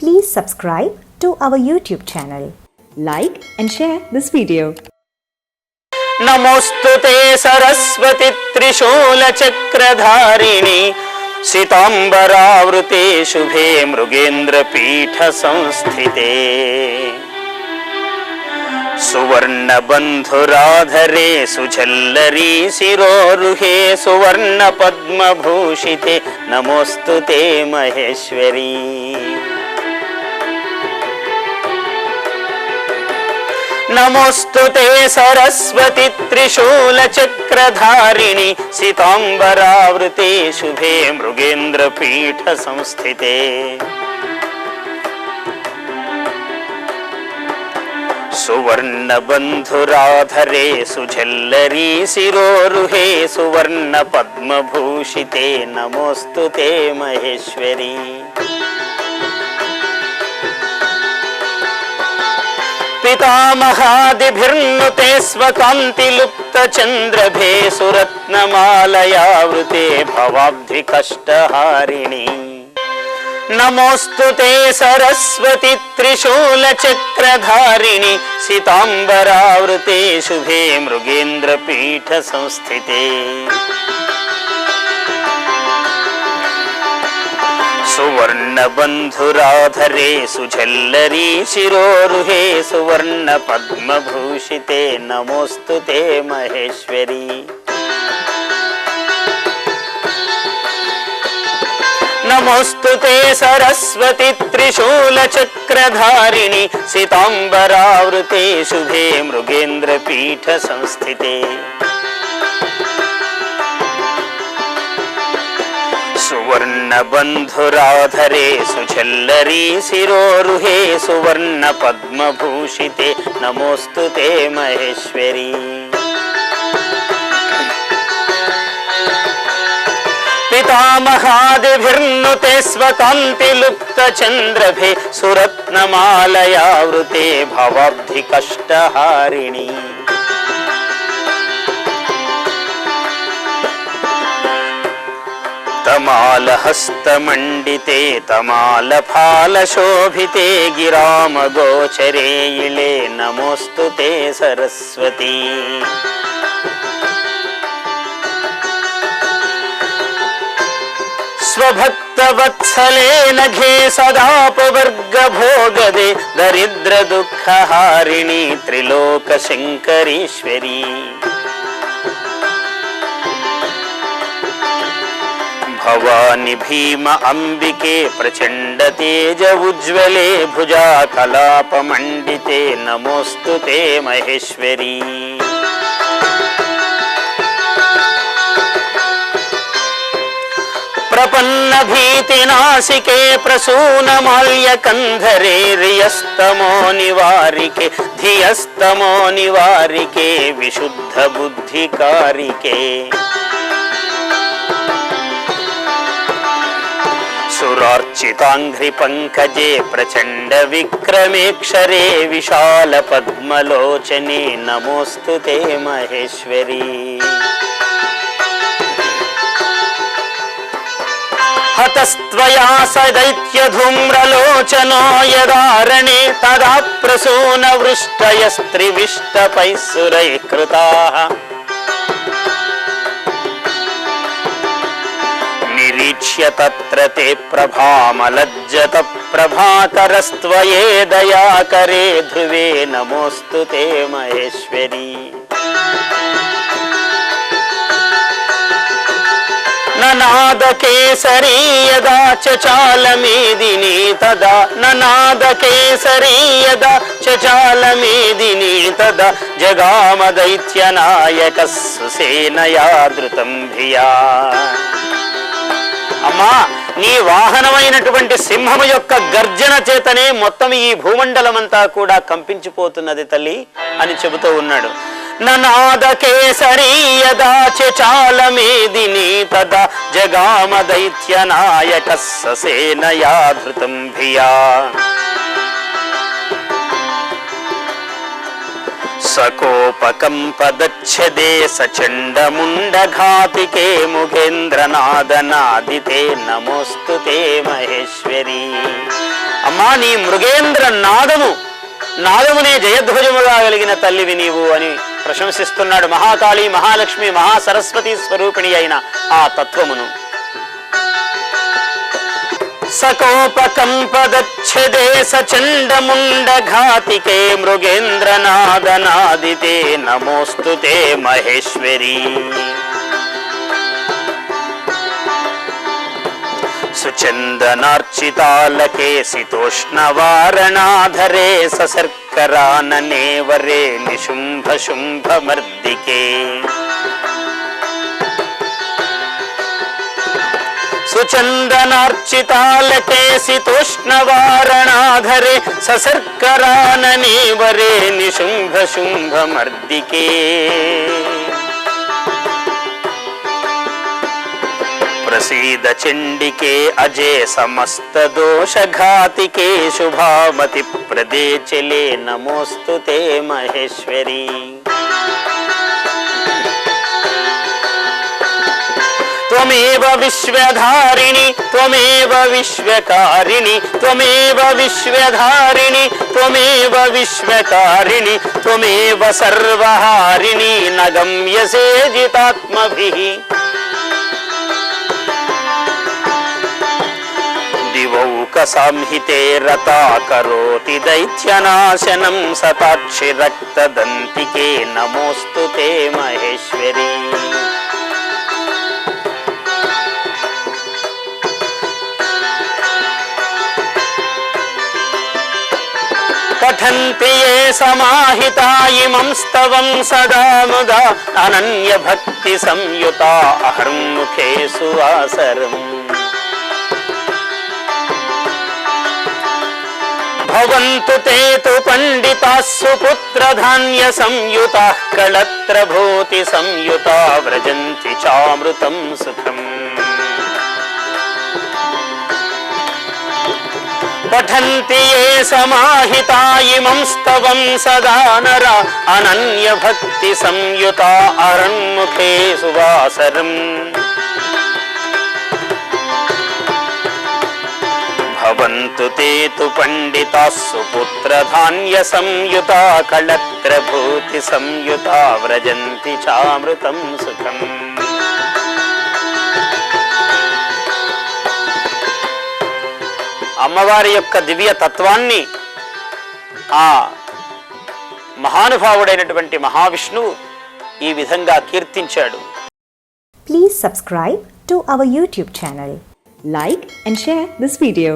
Please subscribe to our YouTube channel. Like and share this video. నమోస్తు సరస్వతి త్రిశూల చక్రధారిణి సితాంబరావృతే శుభే మృగేంద్ర పీఠ సంస్థితే సువర్ణబంధురాధరే సుజల్లరీ శిరోరుహే సువర్ణ పద్మభూషితే నమోస్తు తే మహేశ్వరీ నమోస్తు తే సరస్వతి త్రిశూలచక్రధారిణి సితాంబరావృతే శుభే మృగేంద్ర పీఠ సంస్థితే. సువర్ణబంధురాధరే సుజల్లరీ శిరోరుహే సువర్ణ పద్మభూషితే నమోస్తు తే మహేశ్వరీ. పితామహాదిభిర్నుతే స్వకాంతిలుప్తచంద్రభే సురత్నమాలయావృతే భవాబ్ధి కష్టహారిణి నమోస్తు తే సరస్వతి త్రిశూలచక్రధారిణి. సితాంబరావృతే శుభే మృగేంద్రపీఠ సంస్థితే. సువర్ణబంధురాధరే సుఝల్లరీ శిరోరుహే సువర్ణ పద్మభూషితే నమోస్తు తే మహేశ్వరీ. నమోస్తు తే సరస్వతి త్రిశూలచక్రధారిణి సితాంబరావృతే శుభే మృగేంద్రపీఠ సంస్థితే సువర్ణబంధురాధరే సుఝల్లరీ శిరోరుహే సువర్ణ పద్మభూషితే నమోస్తు తే మహేశ్వరీ పితామహాదిభిర్నుతే స్వకాంతిలుప్తచంద్రభే సురత్నమాలయావృతే భవాబ్ధి కష్టహారిణి తమాలహస్తమండితే తమాలఫాలశోభితే గిరామగోచరే ఇళే నమోస్తు తే సరస్వతీ స్వభక్తవత్సలేన ఘే సదాపవర్గభోగదే దరిద్ర దుఃఖహారిణి भवानी भीम अंबिके प्रचंड तेज उज्ज्वले भुजा कलापमण्डिते नमोस्तु ते महेश्वरी। प्रपन्नभीतिनाशिके कंधरे रियस्तमो निवारिके, धियस्तमो निवारिके विशुद्धबुद्धिकारिके నివారికే ధియస్తమో నివారికే విశుద్ధ బుద్ధికారికే సురార్చితాంఘ్రి పంకజే ప్రచండ విక్రమేక్షరే విశాల పద్మలోచనే నమోస్తు తే మహేశ్వరీ హతస్త్వయా సదైత్యధూమ్రలోచనో యదారణే తదా ప్రసూన వృష్టయస్త్రివిష్టపైः సురైः కృతాः నిరీక్ష్య తత్ర తే ప్రభామలజ్జత ప్రభాకరస్త్వయే దయాకరే ధ్రువే నమోస్తు తే మహేశ్వరీ ననాద కేసరీ యదా చాలమేదిని అమ్మా నీ వాహనమైనటువంటి సింహము యొక్క గర్జన చేతనే మొత్తం ఈ భూమండలమంతా కూడా కంపించిపోతున్నది తల్లి అని చెబుతూ ఉన్నాడు. ననాద కేసరీ యదా చాలమేదిని తదా జగామ దైత్య నాయక ససేనయా ధృతం భియా. సకోపకంపదచ్చదే సచండముండఘాతికే ముఖేంద్రనాదనాదితే నమోస్తు మహేశ్వరి. అమ్మా నీ మృగేంద్ర నాదము నాదమునే జయధ్వజముగా కలిగిన తల్లివి నీవు అని ప్రశంసిస్తున్నాడు మహాకాళి మహాలక్ష్మి మహాసరస్వతి స్వరూపిణి అయిన ఆ తత్వమును. సకోపకంపదచ్చదే సచండముండఘాతికే మృగేంద్రనాదనాదితే నమోస్తు తే మహేశ్వరీ. సుచందనార్చితాలకే శీతోష్ణవారణాధరే సశర్కరాననే వరే నిశుంభ శుంభమర్దికే सुचन्दनार्चितालटेसितोष्णवारणाधरे ससर्कराननेवरे मर्दिके प्रसीद चिंडिके अजे समस्तदोषघातिके शुभामतिप्रदे चले नमोऽस्तु ते महेश्वरी। त्वमेव विश्वधारिणि, त्वमेव विश्वकारिणि, त्वमेव विश्वधारिणि, त्वमेव विश्वकारिणि, त्वमेव सर्वहारिणि न गम्यसे जितात्मभिः दिवौकसांहिते रता करोति दैत्यनाशनं सताक्षिरक्तदन्तिके, नमोऽस्तु ते महेश्वरी। రతా కరోతి దైత్యనాశనం సతాక్షి రక్తదంతికే నమోస్తు తే మహేశ్వరీ పఠంతి ఏ సమాహితా ఇమం స్తవం సదా ముదా అనన్య భక్తి సంయుత అహర్ముఖే సువాసరం భవంతు తే తు పండితాः సుపుత్రధాన్య సంయుతాः కళత్రభూతి సంయుతా వ్రజంతి చామృతం సుఖం పఠంతి ఏ సమాహితా ఇమం స్తవం సదా అమ్మవారి యొక్క దివ్య తత్వాన్ని ఆ మహానుభావుడైనటువంటి మహావిష్ణువు ఈ విధంగా కీర్తించాడు. Please subscribe to our YouTube channel like and share this video